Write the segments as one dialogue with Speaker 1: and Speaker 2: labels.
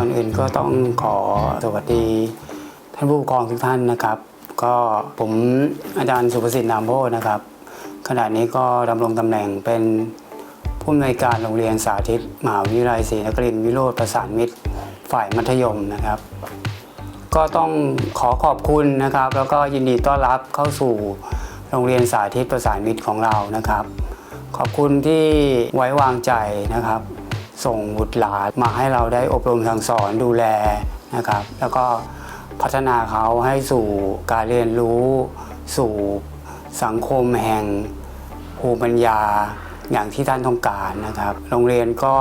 Speaker 1: ก่อนอื่นก็ต้องขอสวัสดี ท่านผู้ปกครองทุกท่านนะครับ ก็ผมอาจารย์สุประสิทธิ์นามโพนะครับ ขณะนี้ก็ดำรงตำแหน่งเป็นผู้อำนวยการโรงเรียนสาธิตมหาวิทยาลัยศรีนครินทร์วิโรธประสานมิตรฝ่ายมัธยมนะครับ ก็ต้องขอขอบคุณนะครับ แล้วก็ยินดีต้อนรับเข้าสู่โรงเรียนสาธิตประสานมิตรของเรานะครับ ขอบคุณที่ไว้วางใจนะครับ ส่งบุตรหลานมาให้เราได้อบรมสั่งสอนดูแลนะครับ แล้วก็พัฒนาเขาให้สู่การเรียนรู้ สู่สังคมแห่งภูมิปัญญาอย่างที่ท่านต้องการนะครับ โรงเรียนก็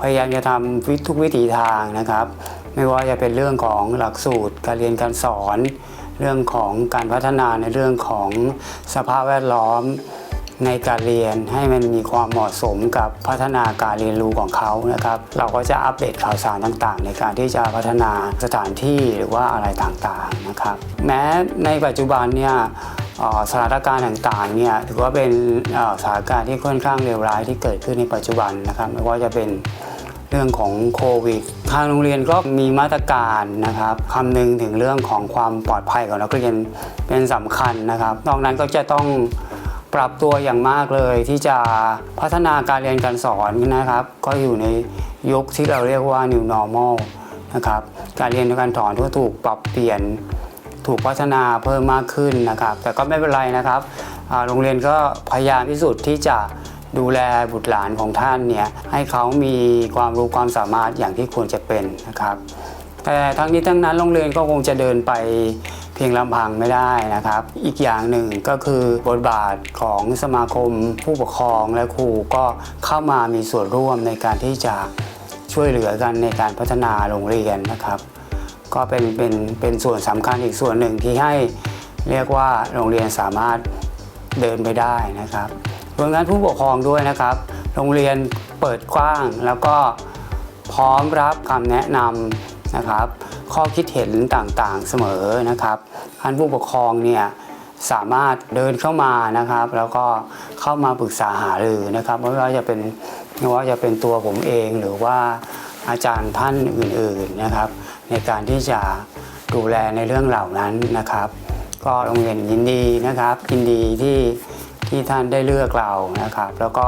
Speaker 1: พยายามจะทำทุกวิถีทางนะครับ ไม่ว่าจะเป็นเรื่องของหลักสูตรการเรียนการสอน เรื่องของการพัฒนาในเรื่องของสภาพแวดล้อม ในการเรียนให้มันมีความเหมาะสมกับพัฒนาการเรียนรู้ของเขานะครับ เราก็จะอัปเดตข่าวสารต่างๆ ในการที่จะพัฒนาสถานที่หรือว่าอะไรต่างๆนะครับ แม้ในปัจจุบันเนี่ยสถานการณ์ต่างๆเนี่ยถือว่าเป็นสถานการณ์ที่ค่อนข้างเลวร้ายที่เกิดขึ้นในปัจจุบันนะครับไม่ว่าจะเป็นเรื่องของโควิด ทางโรงเรียนก็มีมาตรการนะครับคำนึงถึงเรื่องของความปลอดภัยของนักเรียนเป็นสำคัญนะครับ นอกนั้นก็จะต้อง ปรับตัวอย่างมากเลยที่จะพัฒนาการเรียนการสอนนะครับ ก็อยู่ในยุคที่เราเรียกว่า new normal นะครับการเรียนการสอนก็ถูกปรับเปลี่ยนถูกพัฒนาเพิ่มมากขึ้นนะครับ แต่ก็ไม่เป็นไรนะครับโรงเรียนก็พยายามที่สุดที่จะดูแลบุตรหลานของท่านเนี่ยให้เขามีความรู้ความสามารถอย่างที่ควรจะเป็นนะครับ แต่ทั้งนี้ทั้งนั้นโรงเรียนก็คงจะเดินไป พียงลำพังไม่ได้นะครับ อีกอย่างหนึ่งก็คือบทบาทของสมาคมผู้ปกครองและครูก็เข้ามามีส่วนร่วมในการที่จะช่วยเหลือกันในการพัฒนาโรงเรียนนะครับ ก็เป็นเป็นเป็นส่วนสำคัญอีกส่วนหนึ่งที่ให้เรียกว่าโรงเรียนสามารถเดินไปได้นะครับรวมทั้งผู้ปกครองด้วยนะครับ โรงเรียนเปิดกว้างแล้วก็พร้อมรับคำแนะนำ นะครับ ข้อคิดเห็นต่างๆเสมอนะครับท่านผู้ปกครองเนี่ยสามารถเดินเข้ามานะครับ แล้วก็เข้ามาปรึกษาหารือนะครับไม่ว่าจะเป็นไม่ว่าจะเป็นตัวผมเองหรือว่าอาจารย์ท่านอื่นๆนะครับ ในการที่จะดูแลในเรื่องเหล่านั้นนะครับ ก็โรงเรียนยินดีนะครับยินดีที่ ที่ท่านได้เลือกเรานะครับ แล้วก็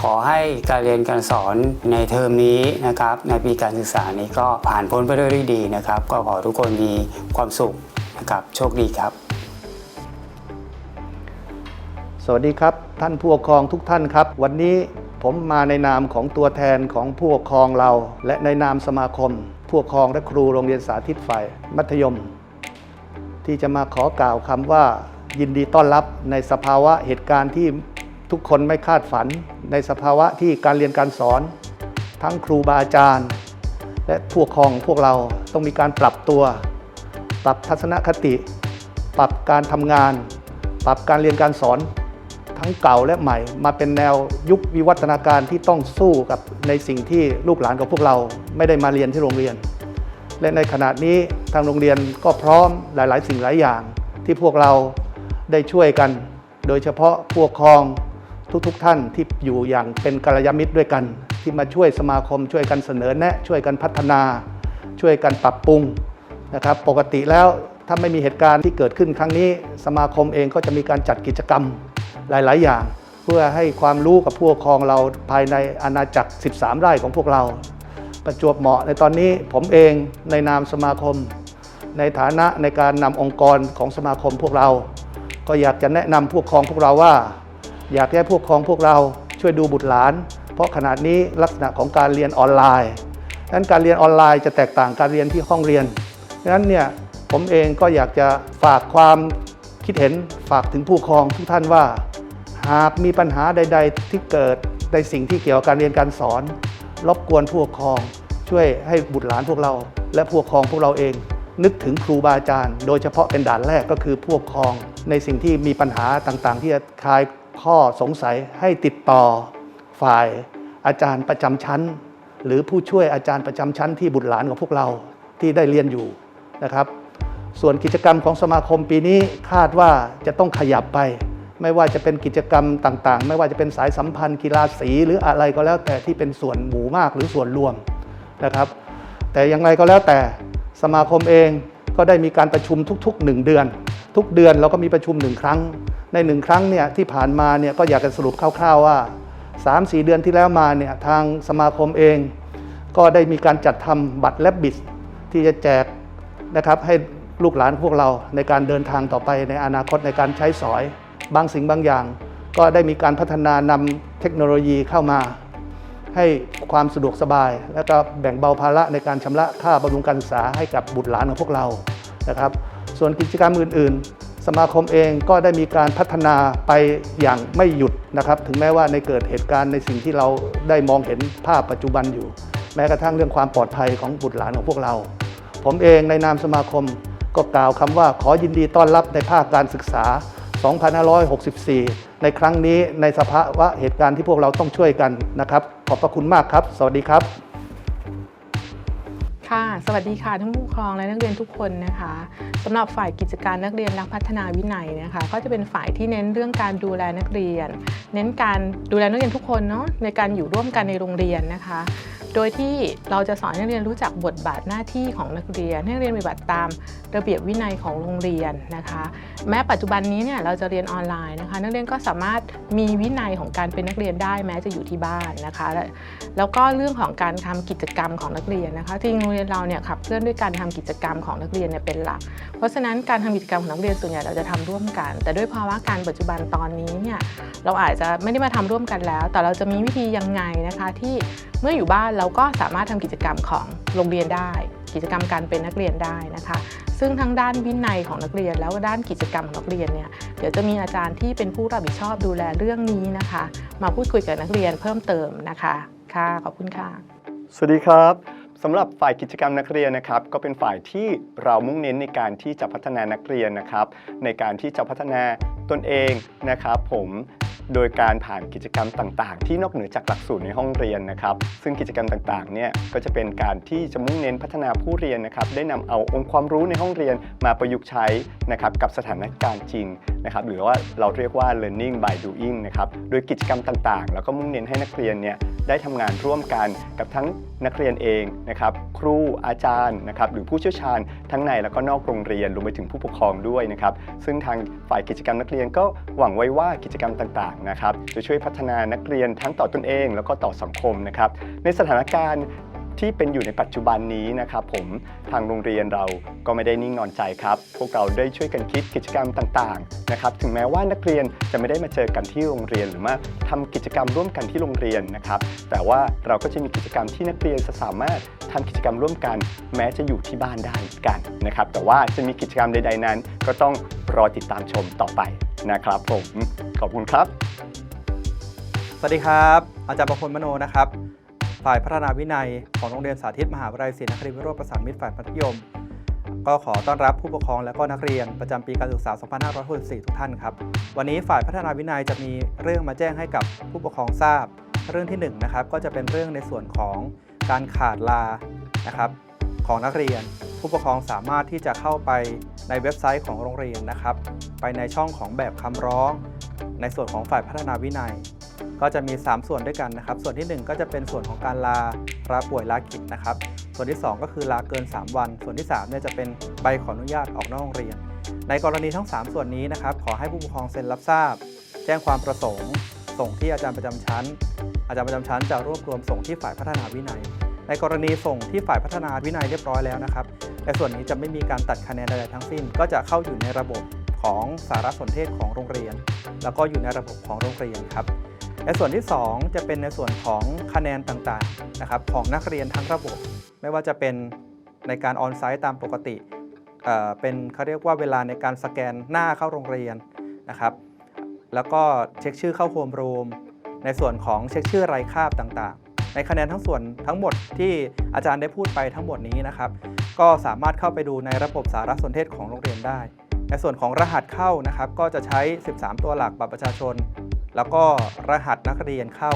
Speaker 1: ขอให้การเรียนการสอนในเทอมนี้นะครับ ในปีการศึกษานี้ก็ผ่านพ้นไปด้วยดีนะครับ ก็ขอทุกคนมีความสุขนะครับโชคดีครับ
Speaker 2: สวัสดีครับ ท่านผู้ปกครองทุกท่านครับ วันนี้ผมมาในนามของตัวแทนของผู้ปกครองเรา และในนามสมาคม ผู้ปกครองและครูโรงเรียนสาธิตฝ่ายมัธยม ที่จะมาขอกล่าวคำว่า ยินดีต้อนรับในสภาวะเหตุการณ์ที่ทุกคนไม่คาดฝัน ในสภาวะที่การเรียนการสอน ทั้งครูบาอาจารย์ และผู้ปกครองพวกเราต้องมีการปรับตัว ปรับทัศนคติ ปรับการทำงาน ปรับการเรียนการสอนทั้งเก่าและใหม่ มาเป็นแนวยุควิวัฒนาการที่ต้องสู้กับในสิ่งที่ลูกหลานของพวกเราไม่ได้มาเรียนที่โรงเรียน และในขณะนี้ทางโรงเรียนก็พร้อมหลาย ๆ สิ่งหลายอย่างที่พวกเรา ได้ช่วยกัน โดยเฉพาะผู้ปกครองทุกๆท่านที่อยู่อย่างเป็นกัลยาณมิตรด้วยกัน ที่มาช่วยสมาคมช่วยกันเสนอแนะ ช่วยกันพัฒนา ช่วยกันปรับปรุงนะครับ ปกติแล้วถ้าไม่มีเหตุการณ์ที่เกิดขึ้นครั้งนี้ สมาคมเองก็จะมีการจัดกิจกรรมหลาย ๆ อย่าง เพื่อให้ความรู้กับผู้ปกครองเราภายในอาณาจักร 13 ไร่ของพวกเรา ประจวบเหมาะในตอนนี้ผมเองในนามสมาคม ในฐานะในการนำองค์กรของสมาคมพวกเรา ก็อยากจะแนะนำผู้ปกครองพวกเราว่า อยากให้ผู้ปกครองพวกเราช่วยดูบุตรหลาน เพราะขณะนี้ลักษณะของการเรียนออนไลน์ดังนั้นการเรียนออนไลน์จะแตกต่างการเรียนที่ห้องเรียนดังนั้นเนี่ยผมเองก็อยากจะฝากความคิดเห็นฝากถึงผู้ปกครองทุกท่านว่า หากมีปัญหาใด ๆ ที่เกิดในสิ่งที่เกี่ยวกับการเรียนการสอน รบกวนผู้ปกครอง ช่วยให้บุตรหลานพวกเรา และผู้ปกครองพวกเราเอง นึกถึงครูบาอาจารย์ โดยเฉพาะเป็นด่านแรกก็คือผู้ปกครอง ในสิ่งที่มีปัญหาต่างๆ ที่จะคลายข้อสงสัยให้ติดต่อฝ่ายอาจารย์ประจำชั้น หรือผู้ช่วยอาจารย์ประจำชั้นที่บุตรหลานของพวกเราที่ได้เรียนอยู่นะครับ ส่วนกิจกรรมของสมาคมปีนี้คาดว่าจะต้องขยับไป ไม่ว่าจะเป็นกิจกรรมต่างๆ ไม่ว่าจะเป็นสายสัมพันธ์กีฬาสีหรืออะไรก็แล้วแต่ที่เป็นส่วนหมู่มากหรือส่วนรวมนะครับ แต่อย่างไรก็แล้วแต่ สมาคมเองก็ได้มีการประชุมทุกๆ 1 เดือน ทุกเดือนเราก็มีประชุมหนึ่งครั้ง ในหนึ่งครั้งเนี่ยที่ผ่านมาเนี่ยก็อยากจะสรุปคร่าวๆว่า 3-4 เดือนที่แล้วมาเนี่ยทางสมาคมเอง ก็ได้มีการจัดทำบัตรและบิสที่จะแจกนะครับให้ลูกหลานพวกเราในการเดินทางต่อไปในอนาคตในการใช้สอย บางสิ่งบางอย่าง ก็ได้มีการพัฒนานำเทคโนโลยีเข้ามา ให้ความสะดวกสบาย และก็แบ่งเบาภาระในการชำระค่าบำรุงการศึกษาให้กับบุตรหลานของพวกเรานะครับ ส่วนกิจกรรมอื่น ๆ สมาคมเองก็ได้มีการพัฒนาไปอย่างไม่หยุดนะครับ ถึงแม้ว่าในเกิดเหตุการณ์ในสิ่งที่เราได้มองเห็นภาพปัจจุบันอยู่ แม้กระทั่งเรื่องความปลอดภัยของบุตรหลานของพวกเรา ผมเองในนามสมาคมก็กล่าวคำว่าขอยินดีต้อนรับในภาคการศึกษา 2564 ในครั้งนี้ในสภาวะเหตุการณ์ที่พวกเราต้องช่วยกันนะครับ ขอบพระคุณมากครับ สวัสดีครับ
Speaker 3: ค่ะ สวัสดีค่ะทั้งผู้ปกครองและนักเรียนทุกคนนะคะสำหรับฝ่ายกิจการนักเรียนนักพัฒนาวินัยนะคะ ก็จะเป็นฝ่ายที่เน้นเรื่องการดูแลนักเรียน เน้นการดูแลนักเรียนทุกคนเนาะในการอยู่ร่วมกันในโรงเรียนนะคะ โดยที่เราจะสอนนักเรียนรู้จักบทบาทหน้าที่ของนักเรียนให้นักเรียนปฏิบัติตามระเบียบวินัยของโรงเรียนนะคะ แม้ปัจจุบันนี้เนี่ยเราจะเรียนออนไลน์นะคะ นักเรียนก็สามารถมีวินัยของการเป็นนักเรียนได้แม้จะอยู่ที่บ้านนะคะ แล้วก็เรื่องของการทำกิจกรรมของนักเรียนนะคะจริงโรงเรียนเราเนี่ยขับเคลื่อนด้วยการทำกิจกรรมของนักเรียนเนี่ยเป็นหลัก เพราะฉะนั้นการทำกิจกรรมของนักเรียนส่วนใหญ่เราจะทำร่วมกัน แต่ด้วยภาวะการปัจจุบันตอนนี้เนี่ยเราอาจจะไม่ได้มาทำร่วมกันแล้ว แต่เราจะมีวิธียังไงนะคะที่เมื่ออยู่บ้านเราก็สามารถทำกิจกรรมของโรงเรียนได้ กิจกรรมการเป็นนักเรียนได้นะคะซึ่งทั้งด้านวินัยของนักเรียนแล้วก็ด้านกิจกรรมของนักเรียนเนี่ยเดี๋ยวจะมีอาจารย์ที่เป็นผู้รับผิดชอบดูแลเรื่องนี้นะคะ มาพูดคุยกับนักเรียนเพิ่มเติมนะคะค่ะขอบคุณค่ะ
Speaker 4: สวัสดีครับ สำหรับฝ่ายกิจกรรมนักเรียนนะครับ ก็เป็นฝ่ายที่เรามุ่งเน้นในการที่จะพัฒนานักเรียนนะครับ ในการที่จะพัฒนาตนเองนะครับผมโดยการผ่านกิจกรรมต่างๆ ที่นอกเหนือจากหลักสูตรในห้องเรียนนะครับ ซึ่งกิจกรรมต่างๆ เนี่ยก็จะเป็นการที่จะมุ่งเน้นพัฒนาผู้เรียนนะครับ ได้นำเอาองค์ความรู้ในห้องเรียนมาประยุกต์ใช้นะครับกับสถานการณ์จริงนะครับ หรือว่าเราเรียกว่า learning by doing นะครับ โดยกิจกรรมต่างๆ แล้วก็มุ่งเน้นให้นักเรียนเนี่ย ได้ทำงานร่วมกันกับทั้งนักเรียนเองนะครับครูอาจารย์นะครับหรือผู้เชี่ยวชาญทั้งในแล้วก็นอกโรงเรียนรวมไปถึงผู้ปกครองด้วยนะครับซึ่งทางฝ่ายกิจกรรมนักเรียนก็หวังไว้ว่ากิจกรรมต่างๆนะครับจะช่วยพัฒนานักเรียนทั้งต่อตนเอง แล้วก็ต่อสังคมนะครับในสถานการณ์ ที่เป็นอยู่ในปัจจุบันนี้นะครับผมทางโรงเรียนเราก็ไม่ได้นิ่งนอนใจครับ พวกเราได้ช่วยกันคิดกิจกรรมต่างๆนะครับถึงแม้ว่านักเรียนจะไม่ได้มาเจอกันที่โรงเรียนหรือว่าทำกิจกรรมร่วมกันที่โรงเรียนนะครับแต่ว่าเราก็จะมีกิจกรรมที่นักเรียนจะสามารถทำกิจกรรมร่วมกัน แม้จะอยู่ที่บ้านได้กันนะครับแต่ว่าจะมีกิจกรรมใด ๆนั้น ก็ต้องรอติดตามชมต่อไปนะครับผมขอบคุณครับ
Speaker 5: สวัสดีครับ อาจารย์ประพลมโนนะครับ ฝ่ายพัฒนาวินัยของโรงเรียนสาธิตมหาวิทยาลัยศรีนครินทร์วิโรจน์ประสานมิตรฝ่ายมัธยม ก็ขอต้อนรับผู้ปกครองและก็นักเรียนประจำปีการศึกษา 2564 ทุกท่านครับ วันนี้ฝ่ายพัฒนาวินัยจะมีเรื่องมาแจ้งให้กับผู้ปกครองทราบ เรื่องที่1นะครับก็จะเป็นเรื่องในส่วนของการขาดลานะครับของนักเรียน ผู้ปกครองสามารถที่จะเข้าไปในเว็บไซต์ของโรงเรียนนะครับ ไปในช่องของแบบคำร้อง ในส่วนของฝ่ายพัฒนาวินัย ก็จะมี 3 ส่วนด้วยกันนะครับ ส่วนที่ 1 ก็จะเป็นส่วนของการลาลาป่วยลากิจนะครับ ส่วนที่ 2 ก็คือลาเกิน 3 วัน ส่วนที่3เนี่ยจะเป็นใบขออนุญาตออกนอกโรงเรียน ในกรณีทั้ง 3 ส่วนนี้นะครับ ขอให้ผู้ปกครองเซ็นรับทราบ แจ้งความประสงค์ ส่งที่อาจารย์ประจำชั้น อาจารย์ประจำชั้นจะรวบรวมส่งที่ฝ่ายพัฒนาวินัย ในกรณีส่งที่ฝ่ายพัฒนาวินัยเรียบร้อยแล้วนะครับในส่วนนี้จะไม่มีการตัดคะแนนใดๆทั้งสิ้น ก็จะเข้าอยู่ในระบบของสารสนเทศของโรงเรียน แล้วก็อยู่ในระบบของโรงเรียนครับ และส่วนที่ 2 จะเป็นในส่วนของคะแนนต่างๆนะครับของนักเรียนทั้งระบบ ไม่ว่าจะเป็นในการออนไซต์ตามปกติเเป็นเขาเรียกว่าเวลาในการสแกนหน้าเข้าโรงเรียนนะครับ แล้วก็เช็คชื่อเข้าโฮมรูมในส่วนของเช็คชื่อรายคาบต่างๆ ในคะแนนทั้งส่วนทั้งหมดที่อาจารย์ได้พูดไปทั้งหมดนี้นะครับ ก็สามารถเข้าไปดูในระบบสารสนเทศของโรงเรียนได้ ในส่วนของรหัสเข้านะครับ ก็จะใช้ 13 ตัวหลักบัตรประชาชน แล้วก็รหัสนักเรียนเข้า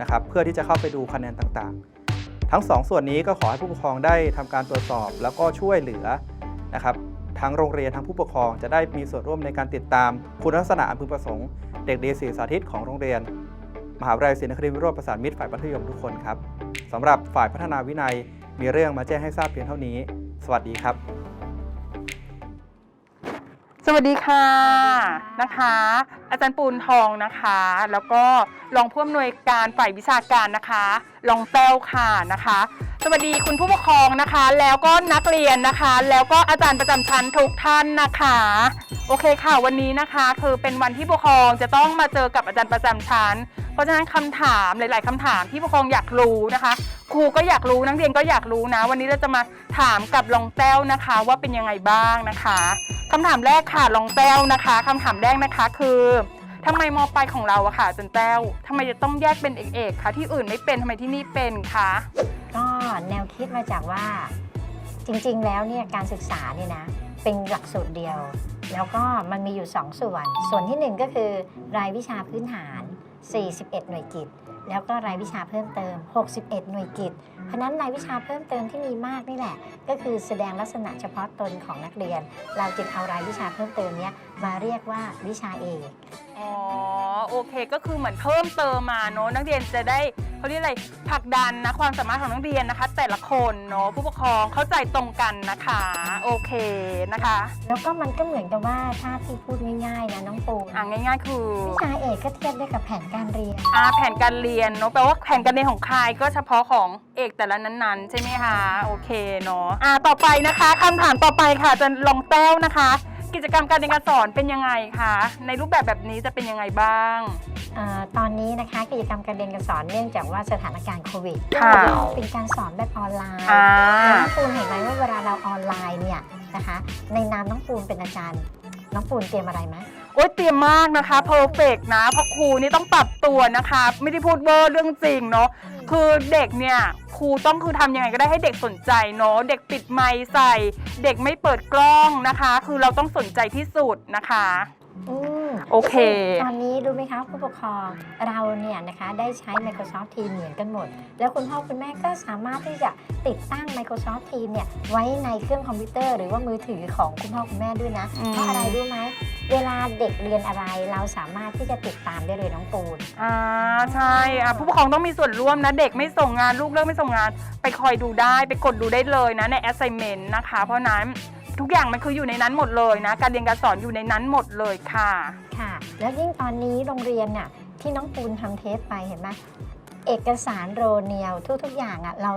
Speaker 5: นะครับ เพื่อที่จะเข้าไปดูคะแนนต่างๆ ทั้ง 2ส่วนนี้ก็ขอให้ผู้ปกครองได้ทำการตรวจสอบ แล้วก็ช่วยเหลือนะครับทั้งโรงเรียนทั้งผู้ปกครองจะได้มีส่วนร่วมในการติดตามคุณลักษณะอันพึงประสงค์เด็กดีศรีสาธิตของโรงเรียน มหาวิทยาลัยศรีนครินทร์วิโรจน์ประสานมิตรฝ่ายมัธยมทุกคนครับสำหรับฝ่ายพัฒนาวินัยมีเรื่องมาแจ้งให้ทราบเพียงเท่านี้ สวัสดีครับ
Speaker 6: สวัสดีค่ะนะคะ อาจารย์ปูนทองนะคะ แล้วก็รองผู้อำนวยการฝ่ายวิชาการนะคะรองแต้วค่ะนะคะ สวัสดีคุณผู้ปกครองนะคะ แล้วก็นักเรียนนะคะ แล้วก็อาจารย์ประจำชั้นทุกท่านนะคะ โอเคค่ะวันนี้นะคะ คือเป็นวันที่ผู้ปกครองจะต้องมาเจอกับอาจารย์ประจำชั้น เพราะฉะนั้นคำถามหลาย ๆคำถามที่ผู้ปกครองอยากรู้นะคะ ครูก็อยากรู้นักเรียนก็อยากรู้นะ วันนี้เราจะมาถามกับรองแต้วนะคะ ว่าเป็นยังไงบ้างนะคะคำถามแรกค่ะรองแต้วนะคะคำถามแรกนะคะคือทำไมมปลายของเราอะค่ะจารย์แต้วทำไมจะต้องแยกเป็นเอกๆคะที่อื่นไม่เป็นทำไมที่นี่เป็นคะ
Speaker 7: ก็แนวคิดมาจากว่าจริงๆ แล้วเนี่ยการศึกษาเนี่ยนะเป็นหลักสูตรเดียว แล้วก็มันมีอยู่ 2 ส่วน ส่วนที่ 1 ก็คือรายวิชาพื้นฐาน 41 หน่วยกิตแล้วก็รายวิชาเพิ่มเติม 61 หน่วยกิตเพราะฉะนั้นรายวิชาเพิ่มเติมที่มีมากนี่แหละ ก็คือแสดงลักษณะเฉพาะตนของนักเรียน เราจึงเอารายวิชาเพิ่มเติมเนี้ย มาเรียกว่าวิชาเอก
Speaker 6: อ๋อโอเคก็คือเหมือนเพิ่มเติมมาเนอะนักเรียนจะได้เขาเรียกอะไรผลักดันนะความสามารถของนักเรียนนะคะ แต่ละคนเนอะผู้ปกครองเข้าใจตรงกันนะคะ โอเคนะคะ
Speaker 7: แล้วก็มันก็เหมือนกับว่าถ้าที่พูดง่ายๆนะน้องปูน
Speaker 6: อ่าง่ายๆ คือ
Speaker 7: วิชาเอกก็เทียบได้กับแผนการเรียน
Speaker 6: อ่าแผนการเรียนเนอะแปลว่าแผนการเรียนของใครก็เฉพาะของเอกแต่ละนั้นๆ ใช่ไหมคะโอเคเนาะอ่าต่อไปนะคะคำถามต่อไปค่ะจะลองแต้วนะคะ กิจกรรมการเรียนการสอนเป็นยังไงคะ ในรูปแบบแบบนี้จะเป็นยังไงบ้าง
Speaker 7: เออตอนนี้นะคะกิจกรรมการเรียนการสอนเนื่องจากว่าสถานการณ์โควิด
Speaker 6: ค่ะ
Speaker 7: เป็นการสอนแบบออนไลน์
Speaker 6: อ่า
Speaker 7: แล้วน้องปูนเห็นไหมว่าเวลาเราออนไลน์เนี่ยนะคะ ในนามน้องปูนเป็นอาจารย์ น้องปูนเตรียมอะไรไหม
Speaker 6: โอ๊ยเตรียมมากนะคะเพอร์เฟกนะเพราะครูนี่ต้องปรับตัวนะคะ ไม่ได้พูดเบอร์เรื่องจริงเนาะคือเด็กเนี่ยครูต้องคือทำยังไงก็ได้ให้เด็กสนใจเนาะเด็กปิดไมค์ใส่ เด็กไม่เปิดกล้องนะคะ คือเราต้องสนใจที่สุดนะคะ
Speaker 7: อืม
Speaker 6: โอเค
Speaker 7: ตอนนี้รู้ไหมคะผู้ปกครองเราเนี่ยนะคะได้ใช้ Microsoft Teams เหมือนกันหมด แล้วคุณพ่อคุณแม่ก็สามารถที่จะติดตั้ง Microsoft Teams เนี่ยไว้ในเครื่องคอมพิวเตอร์หรือว่ามือถือของคุณพ่อคุณแม่ด้วยนะ
Speaker 6: อืม
Speaker 7: เพราะอะไรรู้ไหม เวลาเด็กเรียนอะไรเราสามารถที่จะติดตามได้เลยน้องปูน
Speaker 6: อ่าใช่อะผู้ปกครองต้องมีส่วนร่วมนะ เด็กไม่ส่งงานลูกเลิกไม่ส่งงาน ไปคอยดูได้ไปกดดูได้เลยนะใน assignment นะคะ เพราะฉะนั้น ทุกอย่างมันคืออยู่ในนั้นหมดเลยนะ การเรียนการสอนอยู่ในนั้นหมดเลยค่ะ
Speaker 7: ค่ะ แล้วยิ่งตอนนี้โรงเรียนน่ะที่น้องปูนทำเทปไปเห็นไหมเอกสารโรเนียลทุกๆอย่างอะเรา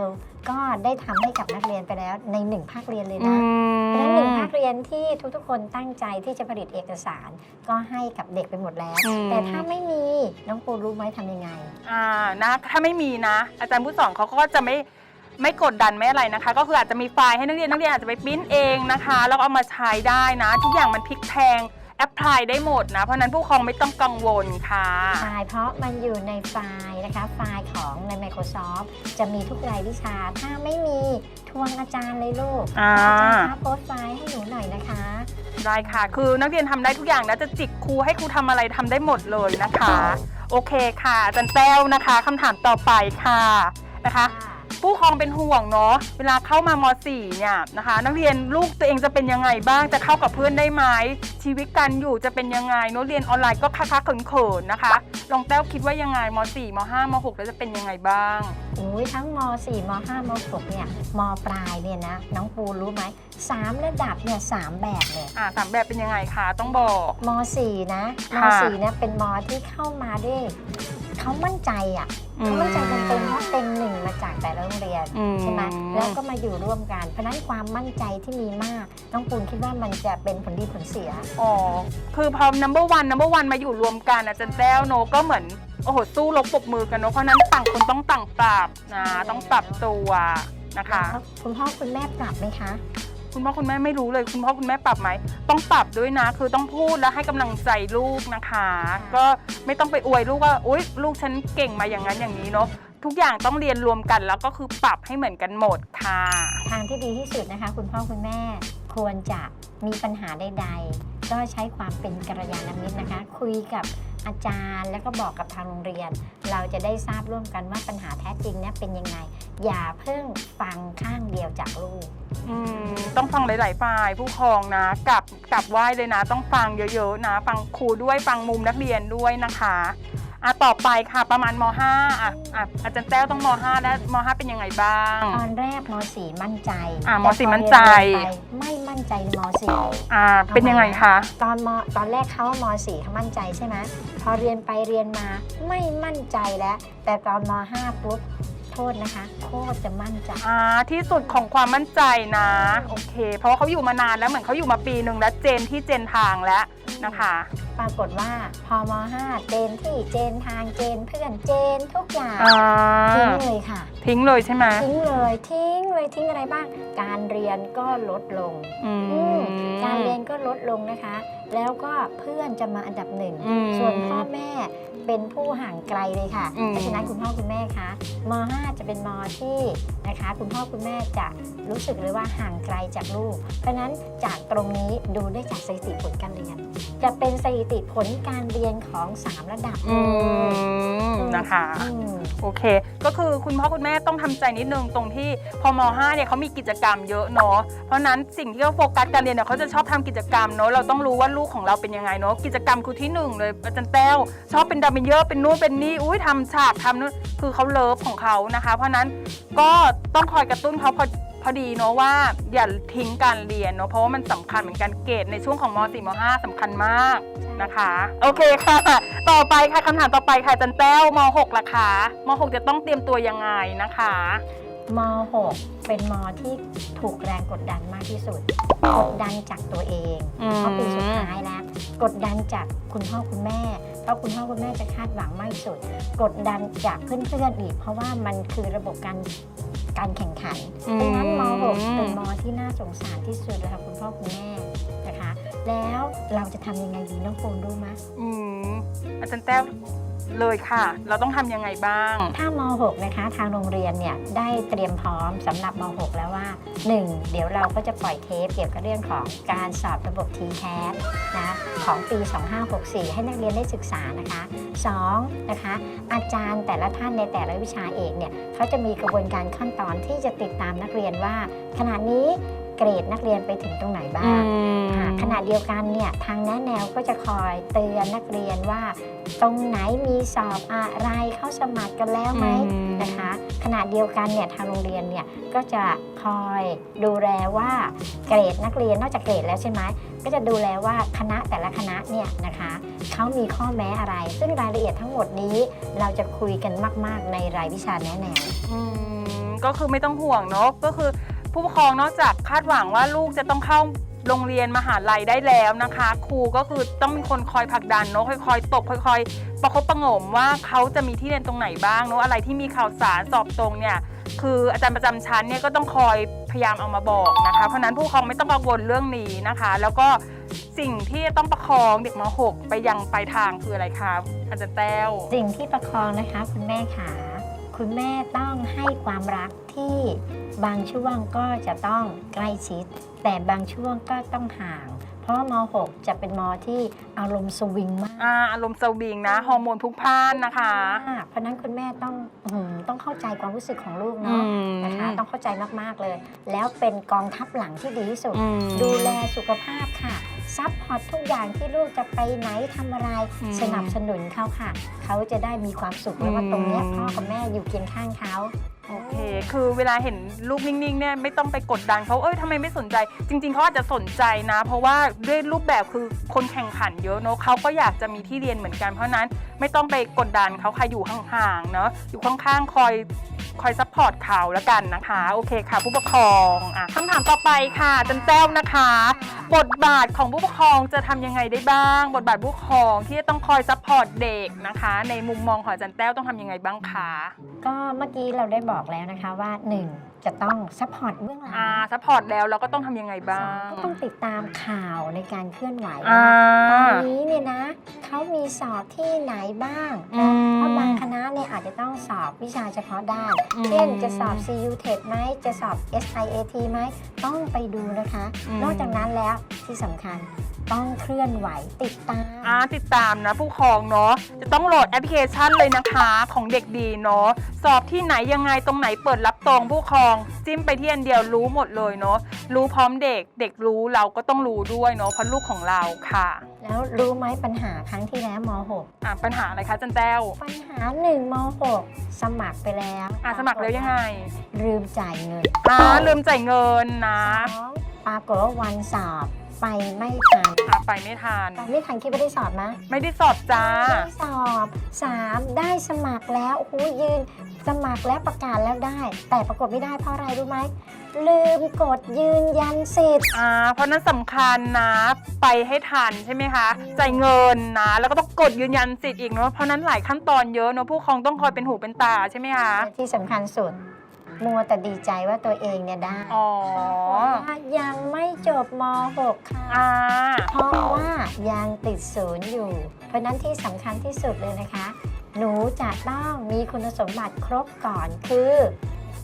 Speaker 7: ก็ได้ทำให้กับนักเรียนไปแล้วในหนึ่งภาคเรียนเลย
Speaker 6: อื
Speaker 7: นะ เพราะฉะนั้นหนึ่ง
Speaker 6: ม
Speaker 7: ภาคเรียนที่ทุกๆ คนตั้งใจที่จะผลิตเอกสารก็ให้กับเด็กไปหมดแล้ว
Speaker 6: อืม
Speaker 7: แต่ถ้าไม่มีน้องปูรู้ไหมทำยังไง
Speaker 6: อ่านะถ้าไม่มีนะ อาจารย์ผู้สอนเขาก็จะไม่ ไม่กดดันไม่อะไรนะคะ ก็คืออาจจะมีไฟล์ให้นักเรียนนักเรียนอาจจะไปปริ้นเองนะคะแล้วก็เอามาใช้ได้นะ ทุกอย่างมันพลิกแพลงแอปพลายได้หมดนะ เพราะฉะนั้นผู้ปกครองไม่ต้องกังวลค่ะ
Speaker 7: ใช่เพราะมันอยู่ในไฟล์นะคะ ไฟล์ของใน Microsoft จะมีทุกรายวิชา ถ้าไม่มีทวงอาจารย์เลยลูก
Speaker 6: อ่า
Speaker 7: อาจารย์คะโพสต์ไฟล์ให้หนูหน่อยนะคะ
Speaker 6: ได้ค่ะ คือนักเรียนทำได้ทุกอย่างนะ จะจิกครูให้ครูทำอะไรทำได้หมดเลยนะคะ โอเคค่ะอาจารย์แต้วนะคะคำถามต่อไปค่ะนะคะ ผู้ปกครองเป็นห่วงเนาะเวลาเข้ามาม .4 เนี่ยนะคะ นักเรียนลูกตัวเองจะเป็นยังไงบ้างจะเข้ากับเพื่อนได้ไหมชีวิตการอยู่จะเป็นยังไงเนาะเรียนออนไลน์ก็ค้าๆเขินๆนะคะลองแต้วคิดว่ายังไงม .4 ม .5 ม .6 แล้วจะเป็นยังไงบ้าง
Speaker 7: อุ้ยทั้งม .4 ม .5 ม .6 เนี่ยม ปลายเนี่ยนะน้องปูรู้ไหมสามระดับเนี่ยสามแบบเลย
Speaker 6: อ่าสามแบบเป็นยังไงคะต้องบอก
Speaker 7: ม .4 นะม
Speaker 6: ค่ะ
Speaker 7: .4 เนี่ยเป็นมที่เข้ามาด้วย เขามั่นใจอะเขามั่นใจกันเต็มเพราะเต็มหนึ่งมาจากแต่ละโรงเรียน
Speaker 6: อืม
Speaker 7: ใช่ไหมแล้วก็มาอยู่ร่วมกัน เพราะฉะนั้นความมั่นใจที่มีมากน้องปูนคิดว่ามันจะเป็นผลดีผลเสีย
Speaker 6: อ๋อคือพอ number one number one มาอยู่รวมกันอาจารย์แต้วโนก็เหมือนโอ้โหสู้รบปรบมือกันเนอะเพราะฉะนั้นต่างคนต้องต่างปรับนะต้องปรับตัวนะคะ
Speaker 7: แล้วคุณพ่อคุณแม่ปรับไหมคะ
Speaker 6: คุณพ่อคุณแม่ไม่รู้เลย คุณพ่อคุณแม่ปรับไหมต้องปรับด้วยนะ คือต้องพูดและให้กำลังใจลูกนะคะ ก็ไม่ต้องไปอวยลูกว่าอุ๊ยลูกฉันเก่งมาอย่างนั้นอย่างนี้เนาะทุกอย่างต้องเรียนรวมกันแล้วก็คือปรับให้เหมือนกันหมดค่ะ
Speaker 7: ทางที่ดีที่สุดนะคะ คุณพ่อคุณแม่ควรจะมีปัญหาใดๆก็ใช้ความเป็นกัลยาณมิตรนะคะ คุยกับอาจารย์แล้วก็บอกกับทางโรงเรียน เราจะได้ทราบร่วมกันว่าปัญหาแท้จริงเนี่ยเป็นยังไง อย่าเพิ่งฟังข้างเดียวจากลูก
Speaker 6: อืมต้องฟังหลาย ๆ ฝ่ายผู้ปกครองนะกลับกลับไหว้เลยนะ ต้องฟังเยอะ ๆ นะ ฟังครูด้วยฟังมุมนักเรียนด้วยนะคะ อะต่อไปค่ะประมาณม .5 อะอะอาจารย์แต้วต้องม .5 แล้วม .5 เป็นยังไงบ้าง
Speaker 7: ตอนแรกม .4 มั่นใจ
Speaker 6: อะม
Speaker 7: แต่
Speaker 6: สี่
Speaker 7: พอ
Speaker 6: มั่นใจ
Speaker 7: เรียนไปไม่มั่นใจในม .4
Speaker 6: อ่าเป็นยังไงคะ
Speaker 7: ตอนมตอนแรกเขาว่าม .4 เขามั่นใจใช่ไหมพอเรียนไปเรียนมาไม่มั่นใจแล้ว แต่ตอนม .5 ปุ๊บโทษนะคะโคตรจะมั่นใจ
Speaker 6: อ่าที่สุดของความมั่นใจนะ โอเค เพราะว่าเขาอยู่มานานแล้วเหมือนเขาอยู่มาปีหนึ่งแล้วเจนที่เจนทางแล้วนะคะ
Speaker 7: ปรากฏว่าพอม .5 เจนที่เจนทางเจนเพื่อนเจนทุกอย่าง
Speaker 6: อ่า
Speaker 7: ทิ้งเลยค่ะ
Speaker 6: ทิ้งเลยใช่ไหม
Speaker 7: ทิ้งเลยทิ้งเลยทิ้งอะไรบ้าง การเรียนก็ลดลง
Speaker 6: อืม
Speaker 7: อืมการเรียนก็ลดลงนะคะ แล้วก็เพื่อนจะมาอันดับหนึ่ง
Speaker 6: อืม
Speaker 7: ส่วนพ่อแม่เป็นผู้ห่างไกลเลยค่ะ
Speaker 6: อืม
Speaker 7: เพราะฉะนั้นคุณพ่อคุณแม่คะม .5 จะเป็นมที่นะคะ คุณพ่อคุณแม่จะรู้สึกเลยว่าห่างไกลจากลูก เพราะฉะนั้นจากตรงนี้ดูได้จากสถิติผลการเรียน จะเป็นสถิติผลการเรียนของ 3 ระดับเล
Speaker 6: อื
Speaker 7: ย
Speaker 6: มนะคะ
Speaker 7: อืม
Speaker 6: โอเค ก็คือคุณพ่อคุณแม่ต้องทำใจนิดนึงตรงที่พอม .5 เนี่ยเขามีกิจกรรมเยอะเนาะ เพราะฉะนั้นสิ่งที่เขาโฟกัสการเรียนเนี่ยเขาจะชอบทำกิจกรรมเนาะ เราต้องรู้ว่าลูกของเราเป็นยังไงเนาะ กิจกรรมคือที่หนึ่งเลยอาจารย์แต้วชอบเป็นดัมเบลเยอร์เป็นนู่นเป็นนี่ อุ้ยทำฉากทำนู่นคือเขาเลิฟของเขานะคะ เพราะฉะนั้นก็ต้องคอยกระตุ้นเขาพอ พอดีเนาะว่าอย่าทิ้งการเรียนเนาะเพราะว่ามันสำคัญเหมือนกันเกรดในช่วงของม .4 ม .5 สำคัญมากนะคะ โอเคค่ะ ต่อไปค่ะคำถามต่อไปค่ะอาจันแต้วม .6 ล่ะคะม .6 จะต้องเตรียมตัวยังไงนะคะ
Speaker 7: ม .6 เป็นม ที่ถูกแรงกดดันมากที่สุด กดดันจากตัวเอง
Speaker 6: อืม
Speaker 7: เพราะปีสุดท้ายแล้วกดดันจากคุณพ่อคุณแม่ เพราะคุณพ่อคุณแม่จะคาดหวังมากที่สุด กดดันจากเพื่อนๆอีก เพราะว่ามันคือระบบการการแข่งขัน
Speaker 6: อืม
Speaker 7: ดังนั้นม .6 เป็นม ที่น่าสงสารที่สุดเลยค่ะคุณพ่อคุณแม่นะคะ แล้วเราจะทำยังไงดีน้องโฟนรู้ไหม
Speaker 6: อืมอาจารย์แต้ว เลยค่ะ เราต้องทำยังไงบ้าง
Speaker 7: ถ้าม .6 นะคะ ทางโรงเรียนเนี่ยได้เตรียมพร้อมสำหรับม .6 แล้วว่า 1. เดี๋ยวเราก็จะปล่อยเทปเกี่ยวกับเรื่องของการสอบระบบ t c a t นะของปี 2564 ให้นักเรียนได้ศึกษานะคะ 2. นะคะ อาจารย์แต่ละท่านในแต่ละวิชาเอกเนี่ยเขาจะมีกระบวนการขั้นตอนที่จะติดตามนักเรียนว่า ขณะนี้ เกรดนักเรียนไปถึงตรงไหนบ้างค่ะขณะเดียวกันเนี่ยทางแนะแนวก็จะคอยเตือนนักเรียนว่า ตรงไหนมีสอบอะไรเข้าสมัครกันแล้วไหม
Speaker 6: อืม
Speaker 7: นะคะ ขณะเดียวกันเนี่ยทางโรงเรียนเนี่ยก็จะคอยดูแลว่าเกรดนักเรียนนอกจากเกรดแล้วใช่ไหมก็จะดูแลว่าคณะแต่ละคณะเนี่ยนะคะเขามีข้อแม้อะไร ซึ่งรายละเอียดทั้งหมดนี้ เราจะคุยกันมาก ๆ ในรายวิชาแนะแนว
Speaker 6: อืมก็คือไม่ต้องห่วงเนาะก็คือ ผู้ปกครองนอกจากคาดหวังว่าลูกจะต้องเข้าโรงเรียนมหาลัยได้แล้วนะคะ ครูก็คือต้องเป็นคนคอยผลักดันเนาะค่อยๆตบค่อยๆ ประคบประงมว่าเขาจะมีที่เรียนตรงไหนบ้างเนาะอะไรที่มีข่าวสารสอบตรงเนี่ยคืออาจารย์ประจำชั้นเนี่ยก็ต้องคอยพยายามเอามาบอกนะคะ เพราะนั้นผู้ปกครองไม่ต้องกังวลเรื่องนี้นะคะ แล้วก็สิ่งที่ต้องประคองเด็กม .6 ไปยังปลายทางคืออะไรคะอาจารย์แต้ว
Speaker 7: สิ่งที่ประคองนะคะคุณแม่ขา คุณแม่ต้องให้ความรักที่บางช่วงก็จะต้องใกล้ชิด แต่บางช่วงก็ต้องห่าง เพราะว่าม .6 จะเป็นมที่อารมณ์สวิงมาก
Speaker 6: อ่าอารมณ์สวิงนะฮอร์โมนพลุกพล่านนะคะ
Speaker 7: เพราะฉะนั้นคุณแม่ต้องอื้อหือต้องเข้าใจความรู้สึกของลูก
Speaker 6: อื
Speaker 7: เนาะ
Speaker 6: ม
Speaker 7: นะคะ ต้องเข้าใจมากๆเลย แล้วเป็นกองทัพหลังที่ดีที่สุด
Speaker 6: อืม
Speaker 7: ดูแลสุขภาพค่ะ ซัพพอร์ตทุกอย่างที่ลูกจะไปไหนทำอะไร
Speaker 6: อืม
Speaker 7: สนับสนุนเขาค่ะ เขาจะได้มีความสุขเลยว่า
Speaker 6: อืม
Speaker 7: ตรงเนี้ยพ่อกับแม่อยู่เคียงข้างเขา
Speaker 6: โอเค คือเวลาเห็นลูกนิ่งๆเนี่ยไม่ต้องไปกดดันเขาเอ้ยทำไมไม่สนใจ จริง ๆเขาอาจจะสนใจนะ เพราะว่าด้วยรูปแบบคือคนแข่งขันเยอะเนอะเขาก็อยากจะมีที่เรียนเหมือนกันเพราะฉะนั้นไม่ต้องไปกดดันเขาค่ะอยู่ห่างๆเนอะอยู่ข้างๆคอย คอยซัพพอร์ตเขาแล้วกันนะคะ โอเคค่ะ ผู้ปกครองอะคำถามต่อไปค่ะจันแจ้วนะคะ บทบาทของผู้ปกครองจะทำยังไงได้บ้าง บทบาทผู้ปกครองที่จะต้องคอยซัพพอร์ตเด็กนะคะ ในมุมมองของจันแต้วต้องทำยังไงบ้างคะ
Speaker 7: ก็เมื่อกี้เราได้บอกแล้วนะคะว่า 1. จะต้องซัพพอร์ตเบื้องหลัง
Speaker 6: อ่าซัพพอร์ตแล้วเราก็ต้องทำยังไงบ้า
Speaker 7: สอง
Speaker 6: ง
Speaker 7: ก็ต้องติดตามข่าวในการเคลื่อนไหว
Speaker 6: อ่า
Speaker 7: ว่า ตอนนี้เนี่ยนะเขามีสอบที่ไหนบ้าง
Speaker 6: อืม
Speaker 7: เพราะบางคณะเนี่ยอาจจะต้องสอบวิชาเฉพาะด้าน
Speaker 6: อืม
Speaker 7: เช่นจะสอบ CU TET ไหมจะสอบ SIAT ไหมต้องไปดูนะคะ
Speaker 6: อืม
Speaker 7: นอกจากนั้นแล้วที่สำคัญต้องเคลื่อนไหวติดตาม
Speaker 6: อ่าติดตามนะผู้ปกครองเนาะจะต้องโหลดแอปพลิเคชันเลยนะคะของเด็กดีเนาะสอบที่ไหนยังไงตรงไหนเปิดรับตรงผู้ปกครองจิ้มไปที่อันเดียวรู้หมดเลยเนาะรู้พร้อมเด็กเด็กรู้เราก็ต้องรู้ด้วยเนาะเพราะลูกของเราค่ะ
Speaker 7: แล้วรู้ไหมปัญหาครั้งที่แล้วม
Speaker 6: อ่าปัญหาอะไรคะจันแต้ว
Speaker 7: .6 ปัญหา1ม .6 สมัครไปแล้ว
Speaker 6: อ่าสมัครแล้วยังไง
Speaker 7: ลืมจ่ายเงิน
Speaker 6: อ่าลืมจ่ายเงินนะ
Speaker 7: สองปรากฏว่าวันสอบ ไปไม่ทัน
Speaker 6: อ่าไปไม่ทัน
Speaker 7: ไปไม่ทันคิดว่าได้สอบไหม
Speaker 6: ไม่ได้สอบจ้า
Speaker 7: ได้สอบสามได้สมัครแล้วโอ้โหยืนสมัครแล้วประกาศแล้วได้ แต่ปรากฏไม่ได้เพราะอะไรรู้ไหมลืมกดยืนยันสิทธิ์
Speaker 6: อ่า เพราะนั้นสำคัญนะ ไปให้ทันใช่ไหมคะ จ่ายเงินนะ แล้วก็ต้องกดยืนยันสิทธิ์อีกเนาะ เพราะนั้นหลายขั้นตอนเยอะเนาะผู้ปกครองต้องคอยเป็นหูเป็นตาใช่ไหมคะ
Speaker 7: ที่สำคัญสุด มัวแต่ดีใจว่าตัวเองเนี่ยได้
Speaker 6: อ๋อ
Speaker 7: ว่ายังไม่จบม .6 ค่ะ
Speaker 6: อ่า
Speaker 7: เพราะว่ายังติดศูนย์อยู่ เพราะฉะนั้นที่สำคัญที่สุดเลยนะคะ หนูจะต้องมีคุณสมบัติครบก่อนคือ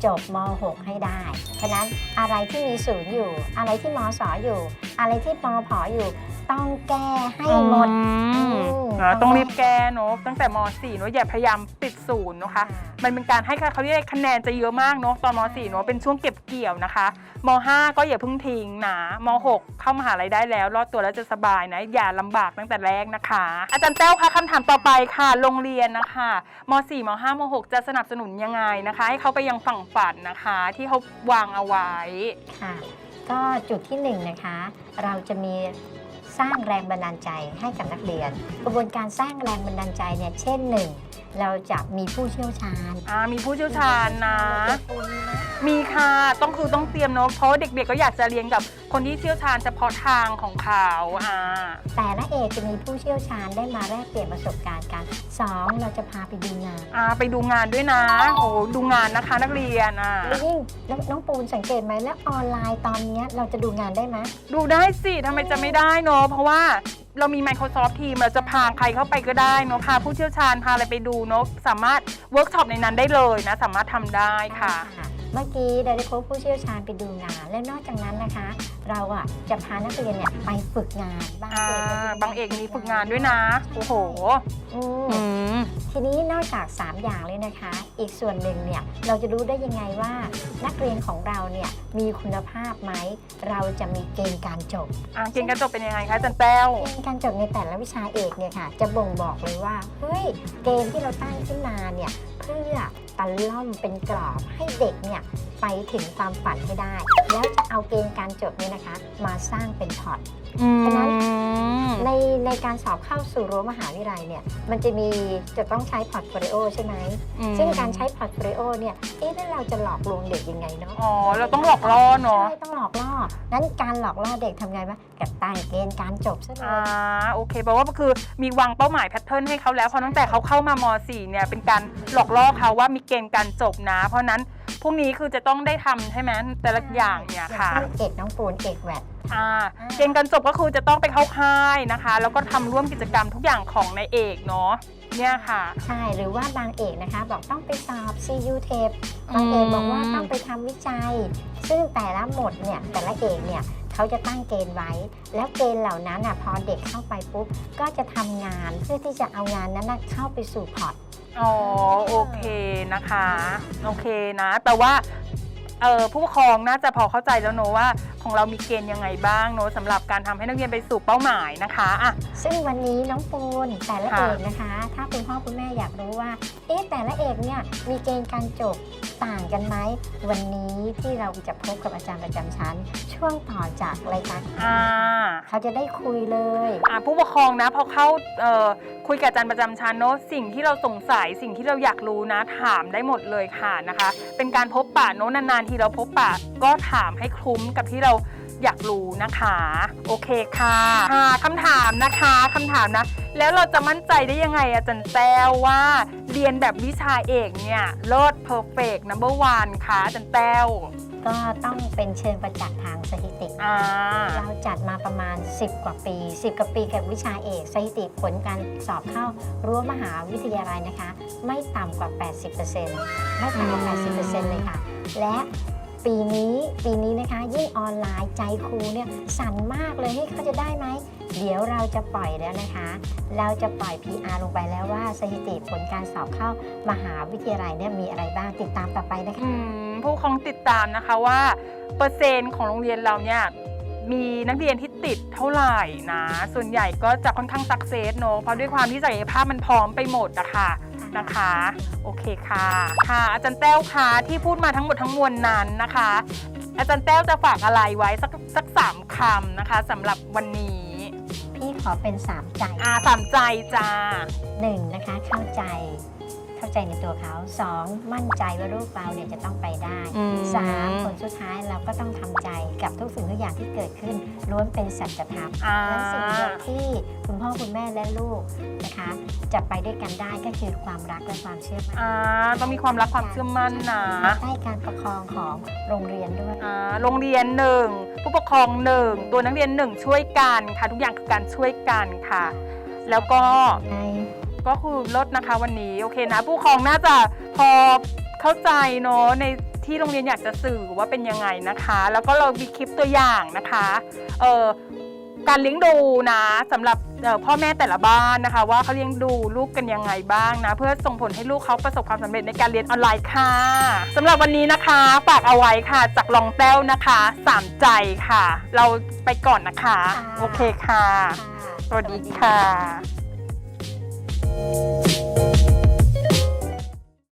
Speaker 7: จบม .6 ให้ได้ เพราะฉะนั้นอะไรที่มีศูนย์อยู่ อะไรที่มสอยู่ อะไรที่มผอยู่ ต้องแก้ให้หมด
Speaker 6: อืม
Speaker 7: อืม
Speaker 6: อ่าต้องรีบแก้เนาะตั้งแต่ม .4 เนาะอย่าพยายามติดศูนย์นะคะมันเป็นการให้เขาเรียกคะแนนจะเยอะมากเนาะตอนม .4 เนาะเป็นช่วงเก็บเกี่ยวนะคะม .5 ก็อย่าเพิ่งทิ้งนะม .6 เข้ามหาลัยได้แล้วรอดตัวแล้วจะสบายนะอย่าลำบากตั้งแต่แรกนะคะ อาจารย์แต้วคะคำถามต่อไปค่ะ โรงเรียนนะคะม .4 ม .5 ม .6 จะสนับสนุนยังไงนะคะ ให้เขาไปยังฝั่งฝันนะคะ ที่เขาวางเอาไว้
Speaker 7: ค่ะก็จุดที่หนึ่งนะคะ เราจะมีสร้างแรงบันดาลใจให้กับนักเรียน กระบวนการสร้างแรงบันดาลใจเนี่ยเช่นหนึ่ง เราจะมีผู้เชี่ยวชาญ
Speaker 6: อ่ามีผู้เชี่ยวชาญนะ
Speaker 7: ปูนนะ
Speaker 6: มีค่ะต้องคือต้องเตรียมเนอะเพราะว่าเด็กๆก็อยากจะเรียนกับคนที่เชี่ยวชาญเฉพาะทางของเขาอ่า
Speaker 7: แต่ละเอกจะมีผู้เชี่ยวชาญได้มาแลกเปลี่ยนประสบการณ์กันสองเราจะพาไปดูงาน
Speaker 6: อ่าไปดูงานด้วยนะโอ้ดูงานนะคะนักเรียนอ่า
Speaker 7: แล้วยิ่งน้องน้องปูนสังเกตไหมแล้วออนไลน์ตอนเนี้ยเราจะดูงานได้ไหม
Speaker 6: ดูได้สิทำไมจะไม่ได้เนอะเพราะว่า เรามี Microsoft Team เราจะพาใครเข้าไปก็ได้เนาะพาผู้เชี่ยวชาญพาอะไรไปดูเนาะสามารถเวิร์กช็อปในนั้นได้เลยนะ สามารถทำได้ค่ะ
Speaker 7: เมื่อกี้เราได้พบผู้เชี่ยวชาญไปดูงาน และนอกจากนั้นนะคะเราอะจะพานักเรียนเนี่ยไปฝึกงานบาง
Speaker 6: อ่า
Speaker 7: เอกจะดู
Speaker 6: บางเอกมีฝึกงานด้วยนะ โอ้โห
Speaker 7: อืม
Speaker 6: อืม
Speaker 7: ทีนี้นอกจาก 3 อย่างเลยนะคะ อีกส่วนหนึ่งเนี่ยเราจะรู้ได้ยังไงว่า นักเรียนของเราเนี่ยมีคุณภาพไหม เราจะมีเกณฑ์การจบ
Speaker 6: อ่าเกณฑ์การจบเป็นยังไงคะอาจันแต้ว
Speaker 7: เกณฑ์การจบในแต่ละวิชาเอกเนี่ยค่ะจะบ่งบอกเลยว่าเฮ้ยเกณฑ์ที่เราตั้งขึ้นมาเนี่ยเพื่อตะล่อมเป็นกรอบให้เด็กเนี่ยไปถึงความฝันให้ได้ แล้วจะเอาเกณฑ์การจบเนี่ยนะคะ มาสร้างเป็นพอร์ต
Speaker 6: อืม
Speaker 7: ฉะนั้น ในในการสอบเข้าสู่รั้วมหาวิทยาลัยเนี่ยมันจะมีจะต้องใช้พอร์ตโฟลิโอใช่ไหม
Speaker 6: อืม
Speaker 7: ซึ่งการใช้พอร์ตโฟลิโอเนี่ยเอ๊ะแล้วเราจะหลอกลวงเด็กยังไงเนาะ
Speaker 6: อ๋อเราต้องหลอกล่อเนาะ
Speaker 7: ใช่ต้องหลอกล่อนั้นการหลอกล่อเด็กทำไงวะกับตั้งเกณฑ์การจบซะเล
Speaker 6: อ่ายโอเคแปลว่าคือมีวางเป้าหมายแพทเทิร์นให้เขาแล้วเพราะตั้งแต่เขาเข้ามาม .4 เนี่ยเป็นการหลอกล่อเขาว่ามีเกณฑ์การจบนะ เพราะฉะนั้นพ วกนี้คือจะต้องได้ทำใช่ไหมแต่ละอย่างเนี่ยค่ะ
Speaker 7: อย่างเช่นเอกน้องปูนเอกแวด
Speaker 6: อ่าเกณฑ์การจบก็คือจะต้องไปเข้าค่ายนะคะ แล้วก็ทำร่วมกิจกรรมทุกอย่างของนายเอกเนาะเนี่ยค่ะ
Speaker 7: ใช่ หรือว่าบางเอกนะคะ บอกต้องไปสอบ CU tape บางเอกบอกว่าต้องไปทำวิจัย ซึ่งแต่ละหมดเนี่ยแต่ละเอกเนี่ยเขาจะตั้งเกณฑ์ไว้ แล้วเกณฑ์เหล่านั้นอะพอเด็กเข้าไปปุ๊บก็จะทำงานเพื่อที่จะเอางานนั้นน่ะเข้าไปสู่พอร์ต
Speaker 6: อ๋อโอเคนะคะ โอเคนะ แต่ว่า เออผู้ปกครองน่าจะพอเข้าใจแล้วเนอะว่าของเรามีเกณฑ์ยังไงบ้างเนอะสำหรับการทำให้นักเรียนไปสู่เป้าหมายนะคะอะ
Speaker 7: ซึ่งวันนี้น้องปูนแต่ละ
Speaker 6: ค่ะ
Speaker 7: เอกนะคะ ถ้าคุณพ่อคุณแม่อยากรู้ว่า เอ๊ะแต่ละเอกเนี่ยมีเกณฑ์การจบต่างกันไหม วันนี้ที่เราจะพบกับอาจารย์ประจำชั้น ช่วงต่อจากรายการ
Speaker 6: อ่า
Speaker 7: เขาจะได้คุยเลย
Speaker 6: อ่าผู้ปกครองนะพอเข้าเอ่อคุยกับอาจารย์ประจำชั้นเนอะสิ่งที่เราสงสัยสิ่งที่เราอยากรู้นะถามได้หมดเลยค่ะนะคะ เป็นการพบปะเนอะนานๆทีเราพบปะก็ถามให้คุ้มกับที่เราอยากรู้นะคะ โอเคค่ะค่ะคำถามนะคะคำถามนะ แล้วเราจะมั่นใจได้ยังไงอาจารย์แต้วว่า เรียนแบบวิชาเอกเนี่ยเลิศเพอร์เฟกต์นัมเบอร์วันค่ะอาจารย์แต้ว
Speaker 7: ก็ต้องเป็นเชิงประจักษ์ทางสถิติ
Speaker 6: อ่า
Speaker 7: เราจัดมาประมาณ 10 กว่าปี 10 กว่าปีกับวิชาเอกสถิติผลการสอบเข้ารั้วมหาวิทยาลัยนะคะ ไม่ต่ำกว่า 80%ไม่ต่ำกว่า 80%เลยค่ะ และ ปีนี้ปีนี้นะคะยิ่งออนไลน์ใจครูเนี่ยสั่นมากเลยนี่เขาจะได้ไหม เดี๋ยวเราจะปล่อยแล้วนะคะ เราจะปล่อย PR ลงไปแล้วว่าสถิติผลการสอบเข้ามหาวิทยาลัยเนี่ยมีอะไรบ้างติดตามต่อไปนะคะ
Speaker 6: อืมผู้ปกครองติดตามนะคะว่า เปอร์เซ็นต์ของโรงเรียนเราเนี่ยมีนักเรียนที่ติดเท่าไหร่นะ ส่วนใหญ่ก็จะค่อนข้างสักเซสเนอะเพราะด้วยความที่ศักยภาพมันพร้อมไปหมดอะค่ะ นะคะ โอเคค่ะ ค่ะ อาจารย์แต้วคะที่พูดมาทั้งหมดทั้งมวลนั้นนะคะ อาจารย์แต้วจะฝากอะไรไว้สักสักสามคำนะคะสำหรับวันนี้
Speaker 7: พี่ขอเป็นสามใจ
Speaker 6: อาสามใจจ้า
Speaker 7: หนึ่งนะคะเข้าใจ เข้าใจในตัวเขาสองมั่นใจว่าลูกเราเนี่ยจะต้องไปได้
Speaker 6: อืม
Speaker 7: สามผลสุดท้ายเราก็ต้องทำใจกับทุกสิ่งทุกอย่างที่เกิดขึ้นล้วนเป็นสัจธรรม
Speaker 6: อ่า
Speaker 7: และสิ่งเดียวที่คุณพ่อคุณแม่และลูกนะคะ จะไปด้วยกันได้ก็คือความรักและความเชื่อมั่น
Speaker 6: อ่าต้องมีความรักความเชื่อมั่นนะ
Speaker 7: ได้การประคองของโรงเรียนด้วย
Speaker 6: อ่าโรงเรียนหนึ่งผู้ปกครองหนึ่งตัวนักเรียนหนึ่งช่วยกันค่ะ ทุกอย่างคือการช่วยกันค่ะ แล้วก็
Speaker 7: ใน
Speaker 6: ก็คือลดนะคะวันนี้โอเคนะ ผู้ปกครองน่าจะพอเข้าใจเนาะในที่โรงเรียนอยากจะสื่อว่าเป็นยังไงนะคะ แล้วก็เรามีคลิปตัวอย่างนะคะเออการเลี้ยงดูนะสำหรับเอ่อพ่อแม่แต่ละบ้านนะคะ ว่าเขาเลี้ยงดูลูกกันยังไงบ้างนะ เพื่อส่งผลให้ลูกเขาประสบความสำเร็จในการเรียนออนไลน์ค่ะสำหรับวันนี้นะคะฝากเอาไว้ค่ะ จากลองแต้วนะคะสามใจค่ะ เราไปก่อนนะคะ โอเคค่ะสวัสดีค่ะ you